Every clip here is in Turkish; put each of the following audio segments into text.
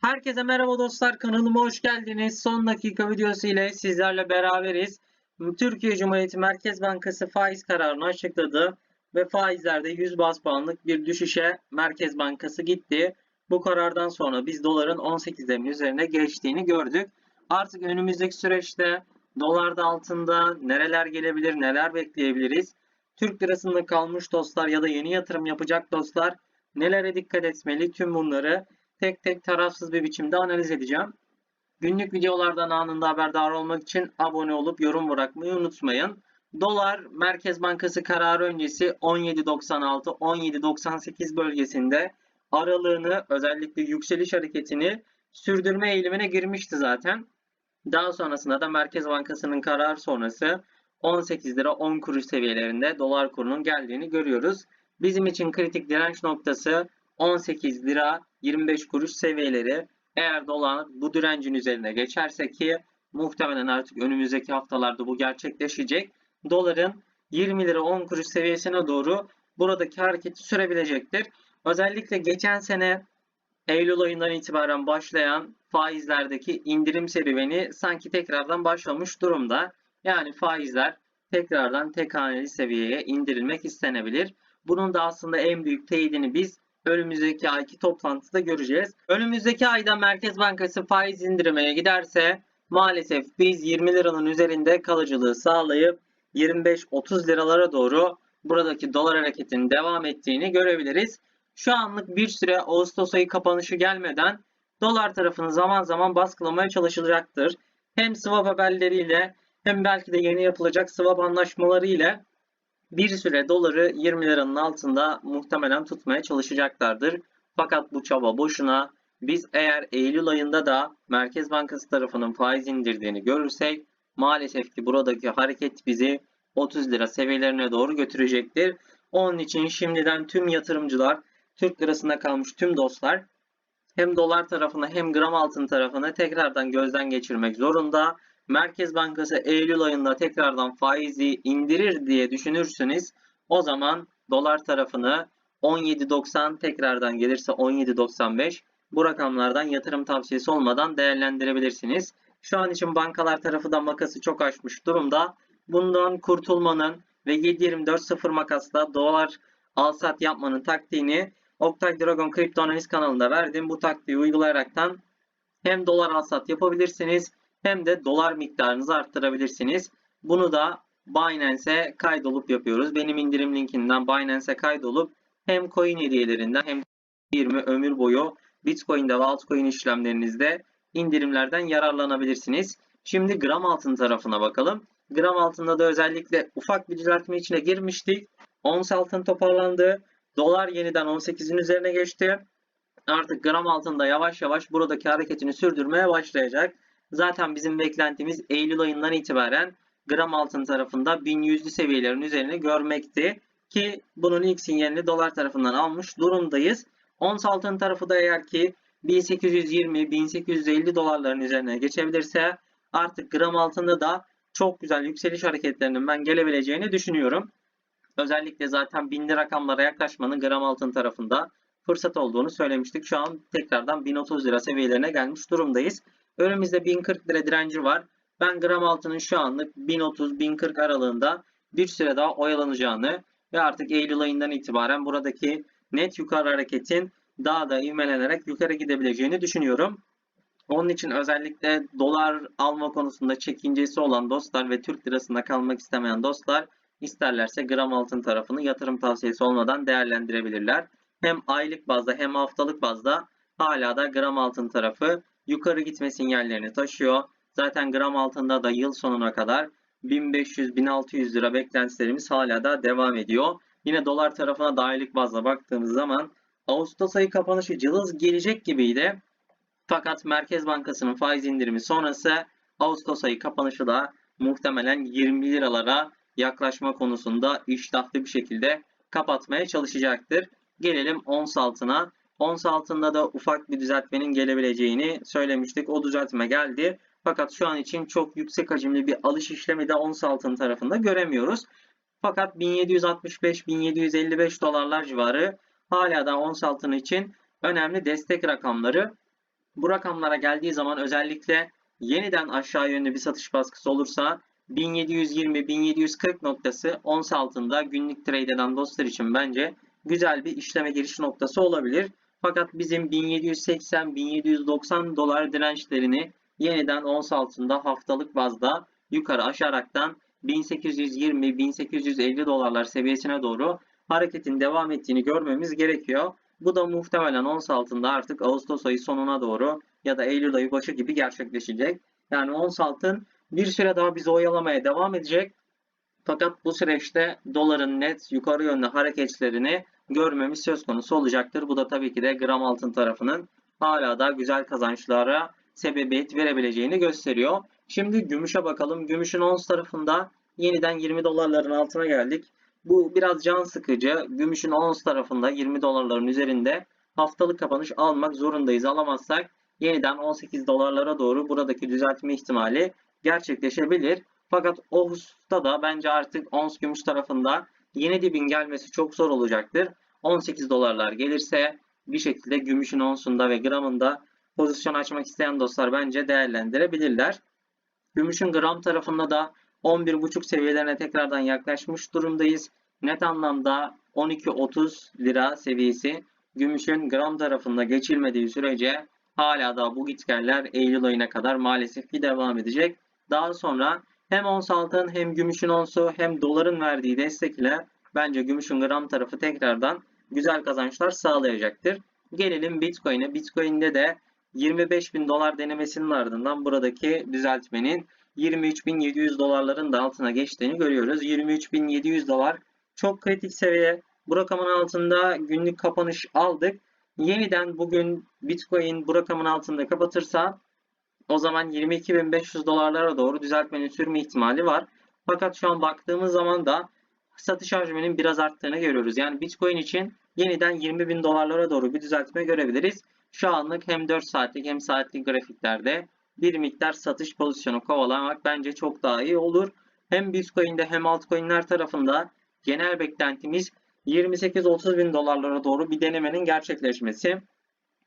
Herkese merhaba dostlar kanalıma hoş geldiniz. Son dakika videosu ile sizlerle beraberiz. Türkiye Cumhuriyeti Merkez Bankası faiz kararını açıkladı ve faizlerde 100 bas puanlık bir düşüşe Merkez Bankası gitti. Bu karardan sonra biz doların 18'lerin üzerine geçtiğini gördük. Artık önümüzdeki süreçte dolarda altında nereler gelebilir, neler bekleyebiliriz? Türk lirasında kalmış dostlar ya da yeni yatırım yapacak dostlar nelere dikkat etmeli? Tüm bunları tek tek tarafsız bir biçimde analiz edeceğim. Günlük videolardan anında haberdar olmak için abone olup yorum bırakmayı unutmayın. Dolar Merkez Bankası kararı öncesi 17.96-17.98 bölgesinde aralığını özellikle yükseliş hareketini sürdürme eğilimine girmişti zaten. Daha sonrasında da Merkez Bankası'nın karar sonrası 18 lira 10 kuruş seviyelerinde dolar kurunun geldiğini görüyoruz. Bizim için kritik direnç noktası 18 lira 25 kuruş seviyeleri. Eğer dolar bu direncin üzerine geçerse ki muhtemelen artık önümüzdeki haftalarda bu gerçekleşecek. Doların 20 lira 10 kuruş seviyesine doğru buradaki hareketi sürebilecektir. Özellikle geçen sene Eylül ayından itibaren başlayan faizlerdeki indirim serüveni sanki tekrardan başlamış durumda. Yani faizler tekrardan tek haneli seviyeye indirilmek istenebilir. Bunun da aslında en büyük teyidini biz önümüzdeki ayki toplantıda göreceğiz. Önümüzdeki ayda Merkez Bankası faiz indirmeye giderse maalesef biz 20 liranın üzerinde kalıcılığı sağlayıp 25-30 liralara doğru buradaki dolar hareketinin devam ettiğini görebiliriz. Şu anlık bir süre Ağustos ayı kapanışı gelmeden dolar tarafını zaman zaman baskılamaya çalışılacaktır. Hem swap haberleriyle hem belki de yeni yapılacak swap anlaşmaları ile bir süre doları 20 liranın altında muhtemelen tutmaya çalışacaklardır. Fakat bu çaba boşuna. Biz eğer Eylül ayında da Merkez Bankası tarafının faiz indirdiğini görürsek maalesef ki buradaki hareket bizi 30 lira seviyelerine doğru götürecektir. Onun için şimdiden tüm yatırımcılar, Türk lirasında kalmış tüm dostlar hem dolar tarafına hem gram altın tarafına tekrardan gözden geçirmek zorunda. Merkez Bankası Eylül ayında tekrardan faizi indirir diye düşünürsünüz. O zaman dolar tarafını 17.90 tekrardan gelirse 17.95 bu rakamlardan yatırım tavsiyesi olmadan değerlendirebilirsiniz. Şu an için bankalar tarafı da makası çok aşmış durumda. Bundan kurtulmanın ve 7.24.0 makasla dolar al sat yapmanın taktiğini Oktay Dragon Kripto Analiz kanalında verdim. Bu taktiği uygulayaraktan hem dolar al sat yapabilirsiniz hem de dolar miktarınızı arttırabilirsiniz. Bunu da Binance'e kaydolup yapıyoruz. Benim indirim linkinden Binance'e kaydolup hem coin hediyelerinden hem 20 ömür boyu Bitcoin'de ve altcoin işlemlerinizde indirimlerden yararlanabilirsiniz. Şimdi gram altın tarafına bakalım. Gram altında da özellikle ufak bir düzeltme içine girmiştik. Ons altın toparlandı. Dolar yeniden 18'in üzerine geçti. Artık gram altında yavaş yavaş buradaki hareketini sürdürmeye başlayacak. Zaten bizim beklentimiz Eylül ayından itibaren gram altın tarafında 1100'lü seviyelerin üzerine görmekti. Ki bunun ilk sinyalini dolar tarafından almış durumdayız. Ons altın tarafı da eğer ki 1820-1850 dolarların üzerine geçebilirse artık gram altında da çok güzel yükseliş hareketlerinin ben gelebileceğini düşünüyorum. Özellikle zaten binli rakamlara yaklaşmanın gram altın tarafında fırsat olduğunu söylemiştik. Şu an tekrardan 1030 lira seviyelerine gelmiş durumdayız. Önümüzde 1040 lira direnci var. Ben gram altının şu anlık 1030-1040 aralığında bir süre daha oyalanacağını ve artık Eylül ayından itibaren buradaki net yukarı hareketin daha da ivmelenerek yukarı gidebileceğini düşünüyorum. Onun için özellikle dolar alma konusunda çekincesi olan dostlar ve Türk lirasında kalmak istemeyen dostlar isterlerse gram altın tarafını yatırım tavsiyesi olmadan değerlendirebilirler. Hem aylık bazda hem haftalık bazda hala da gram altın tarafı yukarı gitme sinyallerini taşıyor. Zaten gram altında da yıl sonuna kadar 1500-1600 lira beklentilerimiz hala da devam ediyor. Yine dolar tarafına da aylık bazda baktığımız zaman Ağustos ayı kapanışı cılız gelecek gibiydi. Fakat Merkez Bankası'nın faiz indirimi sonrası Ağustos ayı kapanışı da muhtemelen 20 liralara yaklaşma konusunda iştahlı bir şekilde kapatmaya çalışacaktır. Gelelim ons altına. Ons altında da ufak bir düzeltmenin gelebileceğini söylemiştik. O düzeltme geldi. Fakat şu an için çok yüksek hacimli bir alış işlemi de ons altın tarafında göremiyoruz. Fakat 1765-1755 dolarlar civarı hala da ons altın için önemli destek rakamları. bu rakamlara geldiği zaman özellikle yeniden aşağı yönlü bir satış baskısı olursa 1720-1740 noktası ons altında günlük trade eden dostlar için bence güzel bir işleme giriş noktası olabilir. Fakat bizim 1780-1790 dolar dirençlerini yeniden ons altında haftalık bazda yukarı aşaraktan 1820-1850 dolarlar seviyesine doğru hareketin devam ettiğini görmemiz gerekiyor. Bu da muhtemelen ons altında artık Ağustos ayı sonuna doğru ya da Eylül ayı başı gibi gerçekleşecek. Yani ons altın bir süre daha bizi oyalamaya devam edecek. Fakat bu süreçte doların net yukarı yönlü hareketlerini görmemiz söz konusu olacaktır. Bu da tabii ki de gram altın tarafının hala da güzel kazançlara sebebiyet verebileceğini gösteriyor. Şimdi gümüşe bakalım. Gümüşün ons tarafında yeniden 20 dolarların altına geldik. Bu biraz can sıkıcı. Gümüşün ons tarafında 20 dolarların üzerinde haftalık kapanış almak zorundayız. Alamazsak yeniden 18 dolarlara doğru buradaki düzeltme ihtimali gerçekleşebilir. Fakat o hususta da bence artık ons gümüş tarafında yeni dibin gelmesi çok zor olacaktır. 18 dolarlar gelirse bir şekilde gümüşün onsunda ve gramında pozisyon açmak isteyen dostlar bence değerlendirebilirler. Gümüşün gram tarafında da 11.5 seviyelerine tekrardan yaklaşmış durumdayız. Net anlamda 12.30 lira seviyesi gümüşün gram tarafında geçilmediği sürece hala da bu gitgeller Eylül ayına kadar maalesef ki devam edecek. Daha sonra hem ons altın hem gümüşün onsu hem doların verdiği destekle bence gümüşün gram tarafı tekrardan güzel kazançlar sağlayacaktır. Gelelim Bitcoin'e. Bitcoin'de de 25 bin dolar denemesinin ardından buradaki düzeltmenin 23.700 dolarların da altına geçtiğini görüyoruz. 23.700 dolar çok kritik seviye. Bu rakamın altında günlük kapanış aldık. Yeniden bugün Bitcoin bu rakamın altında kapatırsa o zaman 22.500 dolarlara doğru düzeltmenin sürme ihtimali var. Fakat şu an baktığımız zaman da satış hacminin biraz arttığını görüyoruz. Yani Bitcoin için yeniden 20.000 dolarlara doğru bir düzeltme görebiliriz. Şu anlık hem 4 saatlik hem saatlik grafiklerde bir miktar satış pozisyonu kovalamak bence çok daha iyi olur. Hem Bitcoin'de hem altcoin'ler tarafında genel beklentimiz 28-30 bin dolarlara doğru bir denemenin gerçekleşmesi.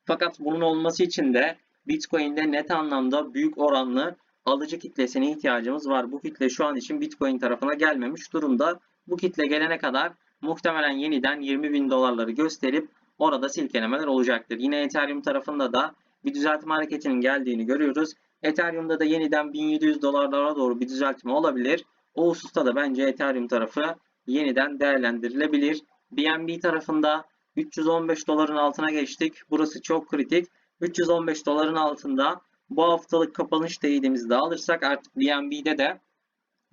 Fakat bunun olması için de Bitcoin'de net anlamda büyük oranlı alıcı kitlesine ihtiyacımız var. Bu kitle şu an için Bitcoin tarafına gelmemiş durumda. Bu kitle gelene kadar muhtemelen yeniden 20 bin dolarları gösterip orada silkelemeler olacaktır. Yine Ethereum tarafında da bir düzeltme hareketinin geldiğini görüyoruz. Ethereum'da da yeniden 1700 dolarlara doğru bir düzeltme olabilir. O hususta da bence Ethereum tarafı yeniden değerlendirilebilir. BNB tarafında 315 doların altına geçtik. Burası çok kritik. 315 doların altında bu haftalık kapanış teyidimizi de alırsak artık BNB'de de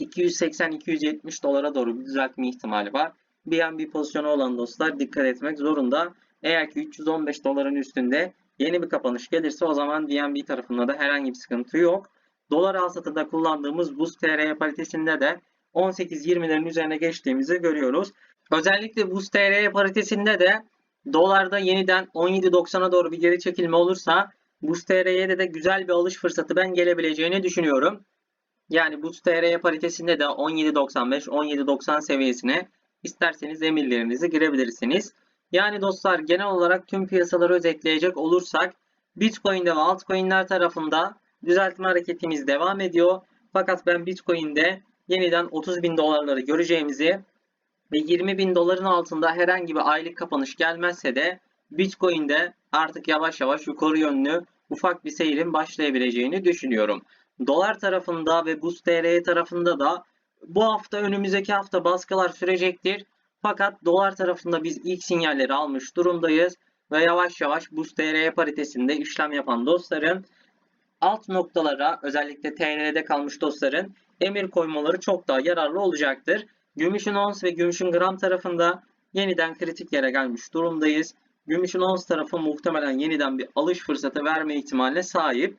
280-270 dolara doğru bir düzeltme ihtimali var. BNB pozisyonu olan dostlar dikkat etmek zorunda. Eğer ki 315 doların üstünde yeni bir kapanış gelirse o zaman BNB tarafında da herhangi bir sıkıntı yok. Dolar al satıda kullandığımız Boost TR paritesinde de 18-20'lerin üzerine geçtiğimizi görüyoruz. Özellikle Boost TR paritesinde de dolarda yeniden 17.90'a doğru bir geri çekilme olursa Boost TR'ye de, de güzel bir alış fırsatı ben gelebileceğini düşünüyorum. Yani Boost TR paritesinde de 17.95-17.90 seviyesine isterseniz emirlerinizi girebilirsiniz. Yani dostlar genel olarak tüm piyasaları özetleyecek olursak Bitcoin'de ve altcoin'ler tarafında düzeltme hareketimiz devam ediyor. Fakat ben Bitcoin'de yeniden 30 bin dolarları göreceğimizi ve 20 bin doların altında herhangi bir aylık kapanış gelmezse de Bitcoin'de artık yavaş yavaş yukarı yönlü ufak bir seyrin başlayabileceğini düşünüyorum. Dolar tarafında ve Boost TR tarafında da bu hafta önümüzdeki hafta baskılar sürecektir. Fakat dolar tarafında biz ilk sinyalleri almış durumdayız ve yavaş yavaş Boost TR paritesinde işlem yapan dostların alt noktalara özellikle TL'de kalmış dostların emir koymaları çok daha yararlı olacaktır. Gümüşün ons ve gümüşün gram tarafında yeniden kritik yere gelmiş durumdayız. Gümüşün ons tarafı muhtemelen yeniden bir alış fırsatı verme ihtimaline sahip.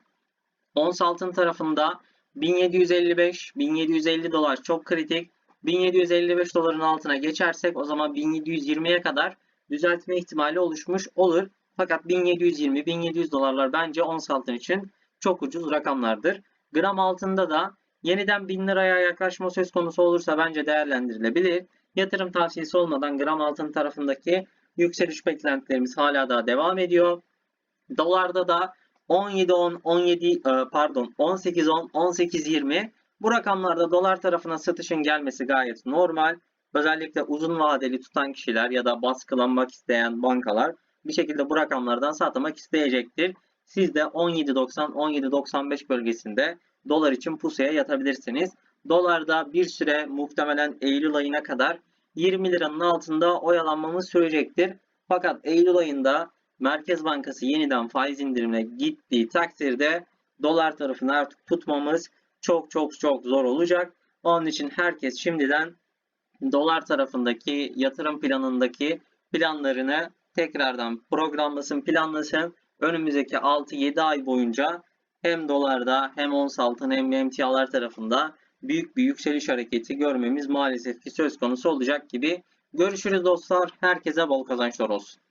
Ons altın tarafında 1755-1750 dolar çok kritik. 1755 doların altına geçersek o zaman 1720'ye kadar düzeltme ihtimali oluşmuş olur. Fakat 1720-1700 dolarlar bence ons altın için çok ucuz rakamlardır. Gram altında da yeniden 1000 liraya yaklaşma söz konusu olursa bence değerlendirilebilir. Yatırım tavsiyesi olmadan gram altın tarafındaki yükseliş beklentilerimiz hala daha devam ediyor. Dolarda da 17-10, 17 e, pardon 18-10, 18-20 bu rakamlarda dolar tarafına satışın gelmesi gayet normal. Özellikle uzun vadeli tutan kişiler ya da baskılanmak isteyen bankalar bir şekilde bu rakamlardan satmak isteyecektir. Siz de 17.90-17.95 bölgesinde dolar için pusuya yatabilirsiniz. Dolarda bir süre muhtemelen Eylül ayına kadar 20 liranın altında oyalanmamız sürecektir. Fakat Eylül ayında Merkez Bankası yeniden faiz indirimine gittiği takdirde dolar tarafını artık tutmamız çok çok çok zor olacak. Onun için herkes şimdiden dolar tarafındaki yatırım planındaki planlarını tekrardan programlasın, planlasın. Önümüzdeki 6-7 ay boyunca hem dolarda hem ons altın hem emtialar tarafında büyük bir yükseliş hareketi görmemiz maalesef ki söz konusu olacak gibi. Görüşürüz dostlar. Herkese bol kazançlar olsun.